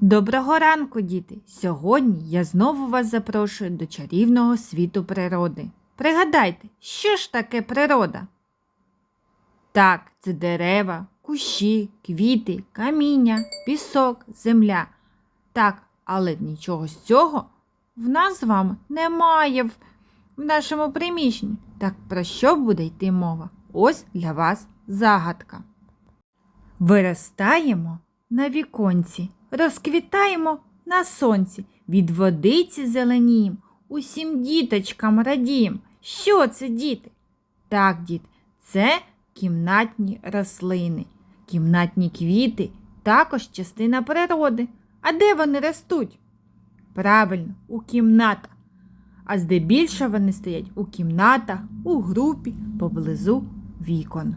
Доброго ранку, діти! Сьогодні я знову вас запрошую до чарівного світу природи. Пригадайте, що ж таке природа? Так, це дерева, кущі, квіти, каміння, пісок, земля. Так, але нічого з цього в нас з вами немає в, в нашому приміщенні. Так про що буде йти мова? Ось для вас загадка. Виростаємо на віконці, розквітаємо на сонці, від водиці зеленієм, усім діточкам радієм. Що це, діти? Так, діти, це кімнатні рослини, кімнатні квіти також частина природи. А де вони ростуть? Правильно, у кімнатах. А здебільшого вони стоять у кімнатах, у групі, поблизу вікон.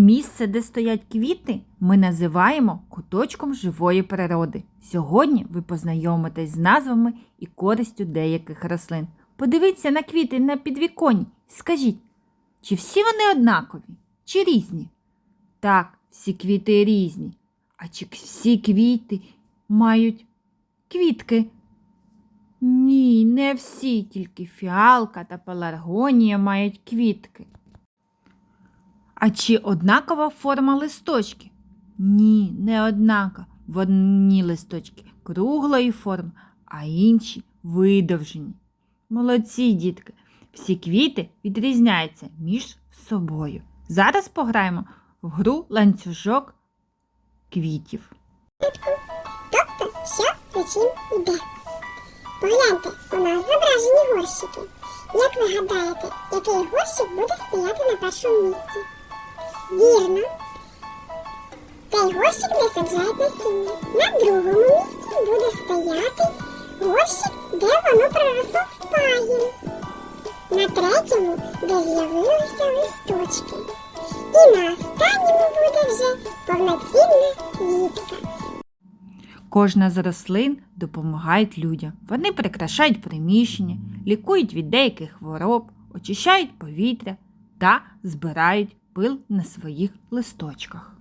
Місце, де стоять квіти, ми називаємо куточком живої природи. Сьогодні ви познайомитесь з назвами і користю деяких рослин. Подивіться на квіти на підвіконні і скажіть, чи всі вони однакові, чи різні? Так, всі квіти різні. А чи всі квіти мають квітки? Ні, не всі, тільки фіалка та пеларгонія мають квітки. А чи однакова форма листочки? Ні, не однака. В одні листочки круглої форми, а інші видовжені. Молодці, дітки. Всі квіти відрізняються між собою. Зараз пограємо в гру ланцюжок квітів. Тобто, що за чим іде. Погляньте, у нас зображені горщики. Як ви гадаєте, який горщик буде стояти на першому місці? Вірно. Цей горщик не саджають насіння. На другому місці буде стояти горщик, де воно проросло в пагін. На третьому, де з'явилися листочки. І на останньому буде вже повноцінна квітка. Кожна з рослин допомагає людям. Вони прикрашають приміщення, лікують від деяких хвороб, очищають повітря та збирають пил на своїх листочках.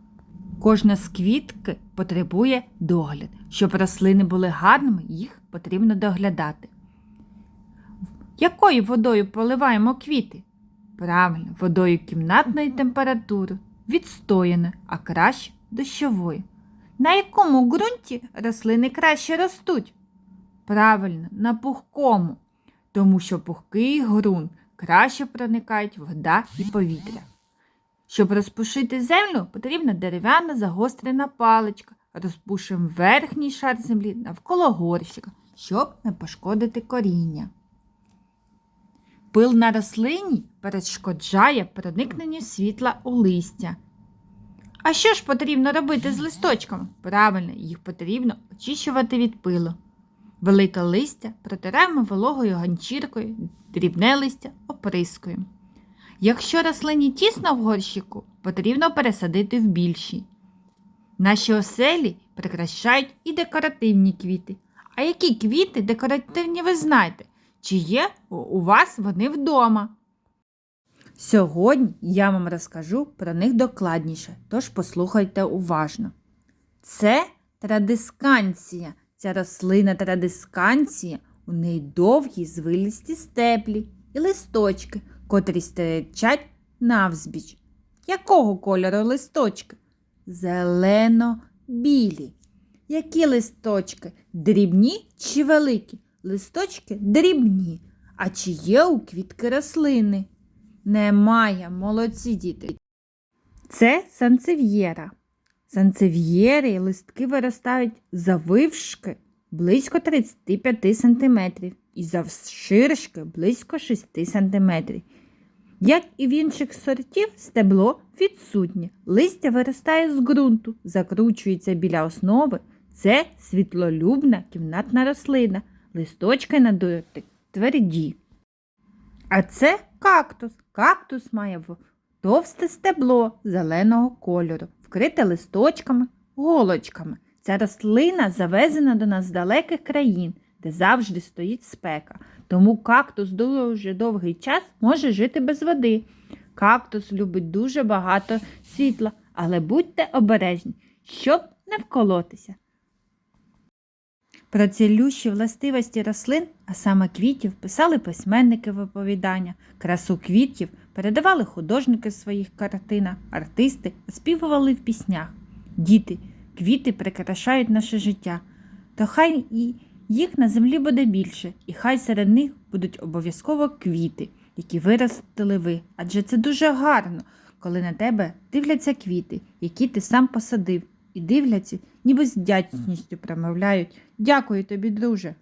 Кожна з квітки потребує догляд. Щоб рослини були гарними, їх потрібно доглядати. Якою водою поливаємо квіти? Правильно, водою кімнатної температури, відстояної, а краще дощової. На якому ґрунті рослини краще ростуть? Правильно, на пухкому, тому що пухкий ґрунт краще проникають вода і повітря. Щоб розпушити землю, потрібна дерев'яна загострена паличка. Розпушимо верхній шар землі навколо горщика, щоб не пошкодити коріння. Пил на рослині перешкоджає проникненню світла у листя. А що ж потрібно робити з листочками? Правильно, їх потрібно очищувати від пилу. Велике листя протираємо вологою ганчіркою, дрібне листя оприскуємо. Якщо рослині тісно в горщику, потрібно пересадити в більший. Наші оселі прикрашають і декоративні квіти. А які квіти декоративні ви знаєте? Чи є у- вас вони вдома? Сьогодні я вам розкажу про них докладніше, тож послухайте уважно. Це традисканція. Ця рослина традисканція, у неї довгі звилісті стеблі і листочки, котрі стирчать навзбіч. Якого кольору листочки? Зелено-білі. Які листочки? Дрібні чи великі? Листочки дрібні. А чи є у квітки рослини? Немає, молодці діти. Це санцев'єра. Санцев'єри листки виростають завившки близько 35 см і завширшки близько 6 см. Як і в інших сортів, стебло відсутнє. Листя виростає з ґрунту, закручується біля основи. Це світлолюбна кімнатна рослина. Листочки на дотик тверді. А це кактус. Кактус має товсте стебло зеленого кольору, вкрите листочками, голочками. Ця рослина завезена до нас з далеких країн, де завжди стоїть спека. Тому кактус дуже довгий час може жити без води. Кактус любить дуже багато світла, але будьте обережні, щоб не вколотися. Про цілющі властивості рослин, а саме квітів, писали письменники в оповідання, красу квітів передавали художники своїх картинах, артисти співували в піснях. Діти, квіти прикрашають наше життя. То хай і їх на землі буде більше, і хай серед них будуть обов'язково квіти, які виростили ви. Адже це дуже гарно, коли на тебе дивляться квіти, які ти сам посадив, і дивляться, ніби з вдячністю промовляють Дякую тобі, друже.